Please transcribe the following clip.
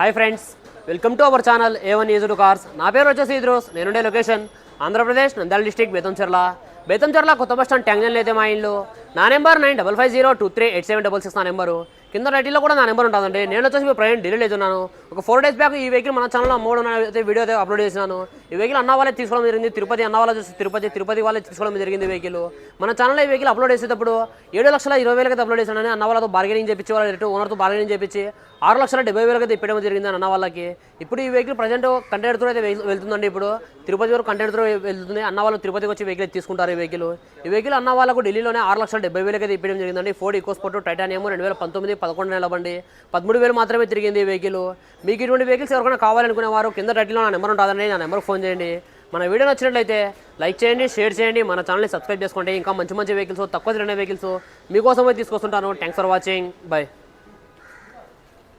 Hi friends welcome to our channel A one ఈజుడు cars నా పేరు వచ్చేసి ఇద్రోస్ నేనుండే లొకేషన్ ఆంధ్రప్రదేశ్ నంద్యాల డిస్టిక్ బేతంచెర్ల. బేతంచెర్ల కొత్త బస్ స్టాండ్ ట్యాంగ్జన్ అయితే మా ఇల్లు. నా number nine double five zero two three eight seven double six నా నెంబరు. కింద టైటిల్లో కూడా నా నెంబర్ ఉంటుందండి. నేను వచ్చేసి మీ ప్రయాణం డిలీట్ ఉన్నాను ఒక ఫోర్ డేస్ బ్యాక్ ఈ వెహికల్ మన ఛానల్లో మూడు అయితే వీడియో అయితే అప్లోడ్ చేసినాను. ఈ వెహికల్ అన్న వాళ్ళే తీసుకోవడం జరిగింది. తిరుపతి అన్న వాళ్ళ చూసి తిరుపతి తిరుపతి వాళ్ళే తీసుకోవడం జరిగింది వెహికల్. మన ఛానల్లో ఈ వెహికల్ అప్లోడ్ చేసేటప్పుడు ఏడు లక్షల ఇరవై వేలకైతే అప్లోడ్ చేశానని అన్న వాళ్ళతో బార్గెనింగ్ చేపించి వాళ్ళ రేటు ఓనర్తో బార్గెనింగ్ చేపించి ఆరు లక్షల డెబ్బై వేలకైతే ఇప్పడం జరిగింది అన్న వాళ్ళకి. ఇప్పుడు ఈ వెహికల్ ప్రజెంట్ కంటైనర్తో అయితే వెళ్తుందండి ఇప్పుడు. తిరుపతి వరకు కంటైనర్తో వెళ్తుంది. అన్న వాళ్ళు తిరుపతికి వచ్చి వెహికల్ తీసుకుంటారు ఈ వెహికల్. ఈ వెహికల్ అన్న వాళ్ళకు ఢిల్లీలోనే ఆరు లక్షల డెబ్బై వేలకైతే ఇప్పడం జరిగిందండి. ఫోర్డ్ ఈకోస్పోర్ట్ టైటానియం రెండు వేల పంతొమ్మిది పదకొండు నెలల బండి. పదమూడు వేలు మాత్రమే తిరిగింది ఈ వెహికల్. మీకు ఇటువంటి వెహికల్స్ ఎవరికైనా కావాలనుకునే వారు కింద టైటిల్లో నా నెంబర్ ఉంటుందండి. నా నెంబర్ ఫోన్ ఫోన్ చేయండి. మన వీడియో నచ్చినట్లయితే లైక్ చేయండి షేర్ చేయండి. మన ఛానల్ని సబ్స్క్రైబ్ చేసుకోండి. ఇంకా మంచి మంచి వెహికల్స్ తక్కువ తిరిగిన వెహికల్స్ మీకోసమే తీసుకొస్తుంటాను. Thanks for watching bye